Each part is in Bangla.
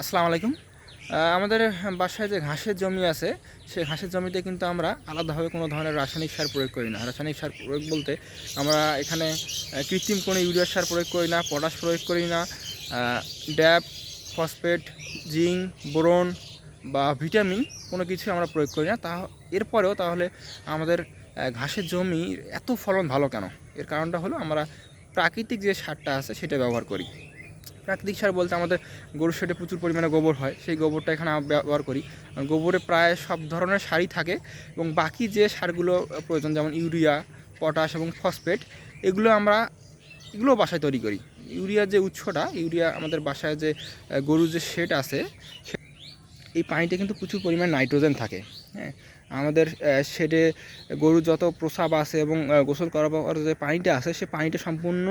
আসসালামু আলাইকুম। আমাদের বাসায় যে ঘাসের জমি আছে, সেই ঘাসের জমিতে কিন্তু আমরা আলাদাভাবে কোনো ধরনের রাসায়নিক সার প্রয়োগ করি না। রাসায়নিক সার প্রয়োগ বলতে আমরা এখানে কৃত্রিম কোনো ইউরিয়া সার প্রয়োগ করি না, পটাশ প্রয়োগ করি না ড্যাপ ফসফেট, জিঙ্ক, বোরন বা ভিটামিন কোনো কিছু আমরা প্রয়োগ করি না। তা, এরপরেও তাহলে আমাদের ঘাসের জমি এত ফলন ভালো কেন? এর কারণটা হলো আমরা প্রাকৃতিক যে সারটা আছে, সেটা ব্যবহার করি। প্রাকৃতিক সার বলতে আমাদের গরুর শেডে প্রচুর পরিমাণে গোবর হয়। সেই গোবরটা এখানে আমরা ব্যবহার করি। গোবরে প্রায় সব ধরনের সারই থাকে এবং বাকি যে সারগুলো প্রয়োজন, যেমন ইউরিয়া, পটাশ এবং ফসফেট, এগুলো আমরা, এগুলো বাসায় তৈরি করি। ইউরিয়া যে উৎসটা, ইউরিয়া আমাদের বাসায় যে গরুর যে শেড আছে এই পানিতে কিন্তু প্রচুর পরিমাণ নাইট্রোজেন থাকে। হ্যাঁ আমাদের শেডে গরুর যত প্রসাব আছে এবং গোসল করার যে পানিটা আছে, সে পানিটা সম্পূর্ণ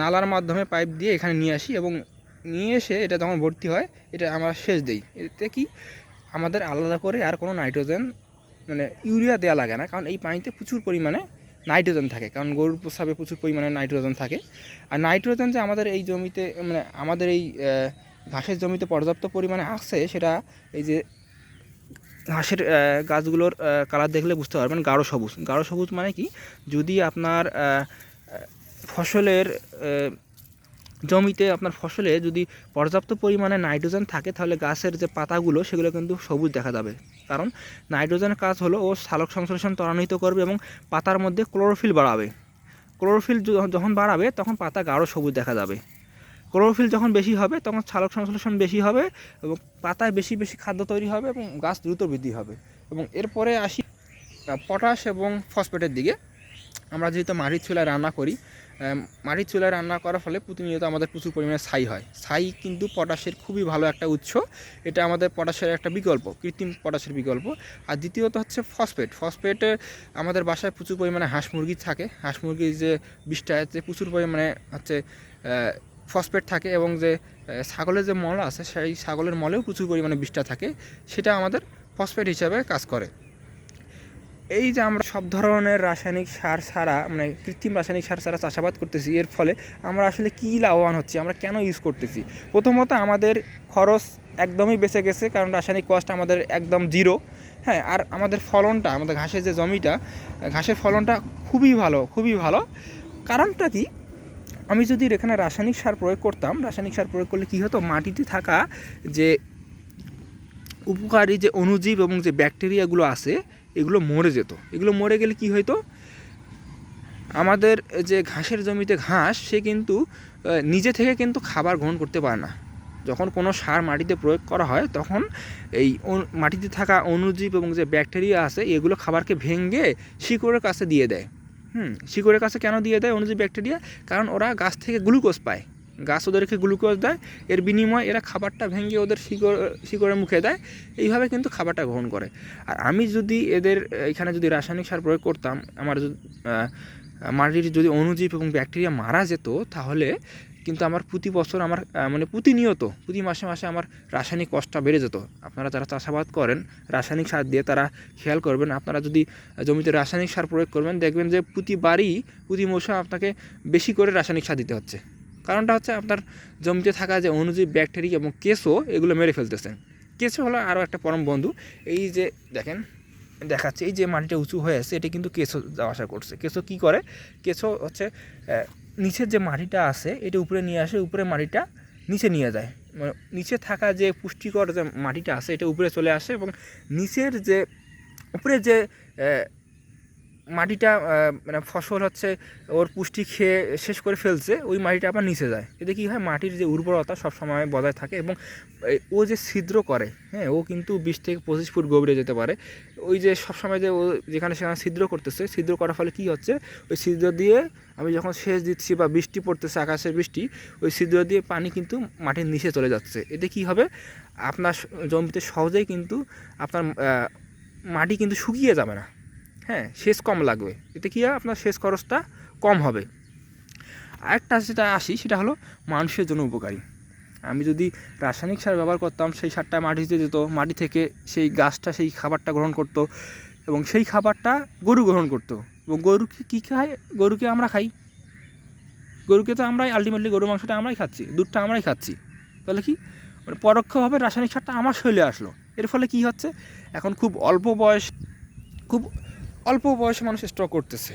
নালার মাধ্যমে পাইপ দিয়ে এখানে নিয়ে আসি এবং নিয়ে এসে এটা যখন ভর্তি হয়, এটা আমরা সেচ দিই। এতে কি আমাদের আলাদা করে আর কোনো নাইট্রোজেন মানে ইউরিয়া দেওয়া লাগে না, কারণ এই পানিতে প্রচুর পরিমাণে নাইট্রোজেন থাকে, কারণ গরুর প্রস্রাবে প্রচুর পরিমাণে নাইট্রোজেন থাকে। আর নাইট্রোজেন যে আমাদের এই জমিতে মানে আমাদের এই ঘাসের জমিতে পর্যাপ্ত পরিমাণে আসছে সেটা এই যে ঘাসের গাছগুলোর কালার দেখলে বুঝতে পারবেন গাঢ় সবুজ। গাঢ় সবুজ মানে কি? যদি আপনার ফসলের জমিতে আপনার ফসলে যদি পর্যাপ্ত পরিমাণে নাইট্রোজেন থাকে, তাহলে গাছের যে পাতাগুলো, সেগুলো কিন্তু সবুজ দেখা যাবে। কারণ নাইট্রোজেনের কাজ হলো ও সালোক সংশ্লেষণ ত্বরান্বিত করবে এবং পাতার মধ্যে ক্লোরোফিল বাড়াবে। ক্লোরোফিল যখন বাড়াবে, তখন পাতা গাঢ় সবুজ দেখা যাবে। ক্লোরোফিল যখন বেশি হবে, তখন সালোক সংশ্লেষণ বেশি হবে এবং পাতায় বেশি বেশি খাদ্য তৈরি হবে এবং গাছ দ্রুত বৃদ্ধি হবে। এবং এরপরে আসি পটাশ এবং ফসফেটের দিকে। আমরা যেহেতু মাটির চুলায় রান্না করি মাটির চুলায় রান্না করার ফলে প্রতিনিয়ত আমাদের প্রচুর পরিমাণে ছাই হয়। ছাই কিন্তু পটাশের খুবই ভালো একটা উৎস। এটা আমাদের পটাশের একটা বিকল্প, কৃত্রিম পটাশের বিকল্প। আর দ্বিতীয়ত হচ্ছে ফসফেট। ফসফেট আমাদের বাসায় প্রচুর পরিমাণে হাঁস মুরগি থাকে। হাঁস মুরগির যে বিষটাতে প্রচুর পরিমাণে হচ্ছে ফসফেট থাকে এবং যে ছাগলের যে মল আছে, সেই ছাগলের মলেও প্রচুর পরিমাণে বিষটা থাকে, সেটা আমাদের ফসফেট হিসাবে কাজ করে। এই যে আমরা সব ধরনের রাসায়নিক সার ছাড়া মানে কৃত্রিম রাসায়নিক সার ছাড়া চাষাবাদ করতেছি, এর ফলে আমরা আসলে কী লাভবান হচ্ছি, আমরা কেন ইউজ করতেছি? প্রথমত আমাদের খরচ একদমই বেঁচে গেছে, কারণ রাসায়নিক কস্ট আমাদের একদম জিরো হ্যাঁ আর আমাদের ফলনটা, আমাদের ঘাসের যে জমিটা, ঘাসের ফলনটা খুবই ভালো খুবই ভালো। কারণটা কি? আমি যদি এখানে রাসায়নিক সার প্রয়োগ করতাম, রাসায়নিক সার প্রয়োগ করলে কী হতো? মাটিতে থাকা যে উপকারী যে অণুজীব এবং যে ব্যাকটেরিয়াগুলো আছে, এগুলো মরে যেত। এগুলো মরে গেলে কি হইতো? আমাদের যে ঘাসের জমিতে ঘাস, সে কিন্তু নিজে থেকে কিন্তু খাবার গ্রহণ করতে পারে না। যখন কোনো সার মাটিতে প্রয়োগ করা হয়, তখন এই মাটিতে থাকা অণুজীব এবং যে ব্যাকটেরিয়া আছে, এগুলো খাবারকে ভেঙে শিকড়ের কাছে দিয়ে দেয়। হুম, শিকড়ের কাছে কেন দিয়ে দেয়? অণুজীব ব্যাকটেরিয়া, কারণ ওরা গাছ থেকে গ্লুকোজ পায়। গাছ ওদেরকে গ্লুকোজ দেয়, এর বিনিময়ে এরা খাবারটা ভেঙে ওদের শিকড়, শিকড়ের মুখে দেয়, এইভাবে কিন্তু খাবারটা গ্রহণ করে। আর আমি যদি এদের, এখানে যদি রাসায়নিক সার প্রয়োগ করতাম, আমার মাটির যদি অনুজীব এবং ব্যাকটেরিয়া মারা যেত, তাহলে কিন্তু আমার প্রতি বছর আমার মানে প্রতিনিয়ত, প্রতি মাসে মাসে আমার রাসায়নিক কষ্টটা বেড়ে যেত। আপনারা যারা চাষাবাদ করেন, রাসায়নিক সার দিয়ে তারা খেয়াল করবেন, আপনারা যদি জমিতে রাসায়নিক সার প্রয়োগ করবেন, দেখবেন যে প্রতিবারই প্রতি মৌসুমে আপনাকে বেশি করে রাসায়নিক সার দিতে হচ্ছে। কারণটা হচ্ছে আপনার জমিতে থাকা যে অণুজীব ব্যাকটেরিয়া এবং কেঁচো, এগুলো মেরে ফেলতেছেন কেঁচো হলো আরও একটা পরম বন্ধু। এই যে দেখেন, দেখাচ্ছে, এই যে মাটিটা উঁচু হয়ে আছে, এটা কিন্তু কেঁচো যাওয়া আসা করছে। কেঁচো কী করে? কেঁচো হচ্ছে নিচের যে মাটিটা আছে, এটা উপরে নিয়ে আসে, উপরে মাটিটা নিচে নিয়ে যায়। মানে নিচে থাকা যে পুষ্টিকর যে মাটিটা আছে, এটা উপরে চলে আসে এবং নিচের যে, উপরে যে মাটিটা মানে ফসল হচ্ছে ওর পুষ্টি খেয়ে শেষ করে ফেলছে, ওই মাটিটা আবার নিচে যায়। এতে কী হয়? মাটির যে উর্বরতা সবসময় বজায় থাকে এবং ও যে ছিদ্র করে হ্যাঁ ও কিন্তু বিশ থেকে পঁচিশ ফুট গভীরে যেতে পারে। ওই যে সবসময় যে ও যেখানে সেখানে ছিদ্র করতেছে, ছিদ্র করার ফলে কী হচ্ছে? ওই ছিদ্র দিয়ে আমি যখন সেচ দিচ্ছি বা বৃষ্টি পড়তেছে আকাশের বৃষ্টি, ওই ছিদ্র দিয়ে পানি কিন্তু মাটির নিচে চলে যাচ্ছে। এতে কী হবে? আপনার জমিতে সহজেই কিন্তু আপনার মাটি কিন্তু শুকিয়ে যাবে না। হ্যাঁ সেচ কম লাগবে। এতে কী হয়? আপনার সেচ খরচটা কম হবে। আরেকটা যেটা আসি, সেটা হলো মানুষের জন্য উপকারী। আমি যদি রাসায়নিক সার ব্যবহার করতাম, সেই সারটা মাটিতে যেত মাটি থেকে সেই গাছটা, সেই খাবারটা গ্রহণ করতো এবং সেই খাবারটা গরু গ্রহণ করতো। এবং গরুকে কী খায়? গরুকে আমরা খাই। গরুকে তো আমরাই আলটিমেটলি গরু মাংসটা আমরাই খাচ্ছি, দুধটা আমরাই খাচ্ছি। তাহলে কি? মানে পরোক্ষভাবে রাসায়নিক সারটা আমার শরীরে আসলো। এর ফলে কি হচ্ছে? এখন খুব অল্প বয়স, খুব অল্প বয়সে মানুষ স্ট্রোক করতেছে।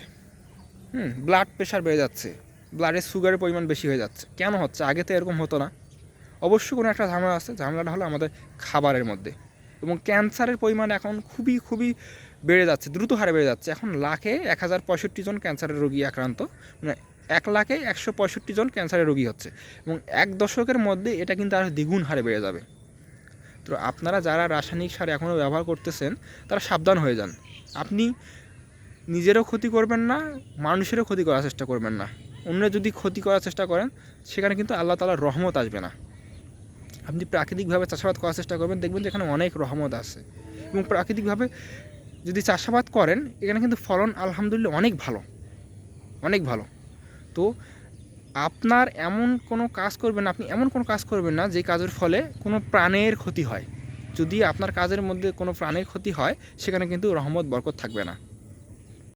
হুম ব্লাড প্রেশার বেড়ে যাচ্ছে। ব্লাডের সুগারের পরিমাণ বেশি হয়ে যাচ্ছে। কেন হচ্ছে? আগে তো এরকম হতো না। অবশ্য কোনো একটা ঝামেলা আছে। ঝামেলাটা হলো আমাদের খাবারের মধ্যে। এবং ক্যান্সারের পরিমাণ এখন খুবই খুবই বেড়ে যাচ্ছে। দ্রুত হারে বেড়ে যাচ্ছে। এখন লাখে এক হাজার পঁয়ষট্টি জন ক্যান্সারের রোগী আক্রান্ত। মানে এক লাখে একশো পঁয়ষট্টি জন ক্যান্সারের রোগী হচ্ছে। এবং এক দশকের মধ্যে এটা কিন্তু আরও দ্বিগুণ হারে বেড়ে যাবে। তো আপনারা যারা রাসায়নিক সার এখনও ব্যবহার করতেছেন, তারা সাবধান হয়ে যান। আপনি নিজেরও ক্ষতি করবেন না, মানুষেরও ক্ষতি করার চেষ্টা করবেন না। অন্য যদি ক্ষতি করার চেষ্টা করেন, সেখানে কিন্তু আল্লাহ তালার রহমত আসবে না। আপনি প্রাকৃতিকভাবে চাষাবাদ করার চেষ্টা করবেন, দেখবেন যে এখানে অনেক রহমত আছে। এবং প্রাকৃতিকভাবে যদি চাষাবাদ করেন, এখানে কিন্তু ফলন আলহামদুলিল্লাহ অনেক ভালো। অনেক ভালো। তো আপনার এমন কোনো কাজ করবেন না, আপনি এমন কোনো কাজ করবেন না যে কাজের ফলে কোনো প্রাণের ক্ষতি হয়। যদি আপনার কাজের মধ্যে কোনো প্রাণের ক্ষতি হয়, সেখানে কিন্তু রহমত, বরকত থাকবে না।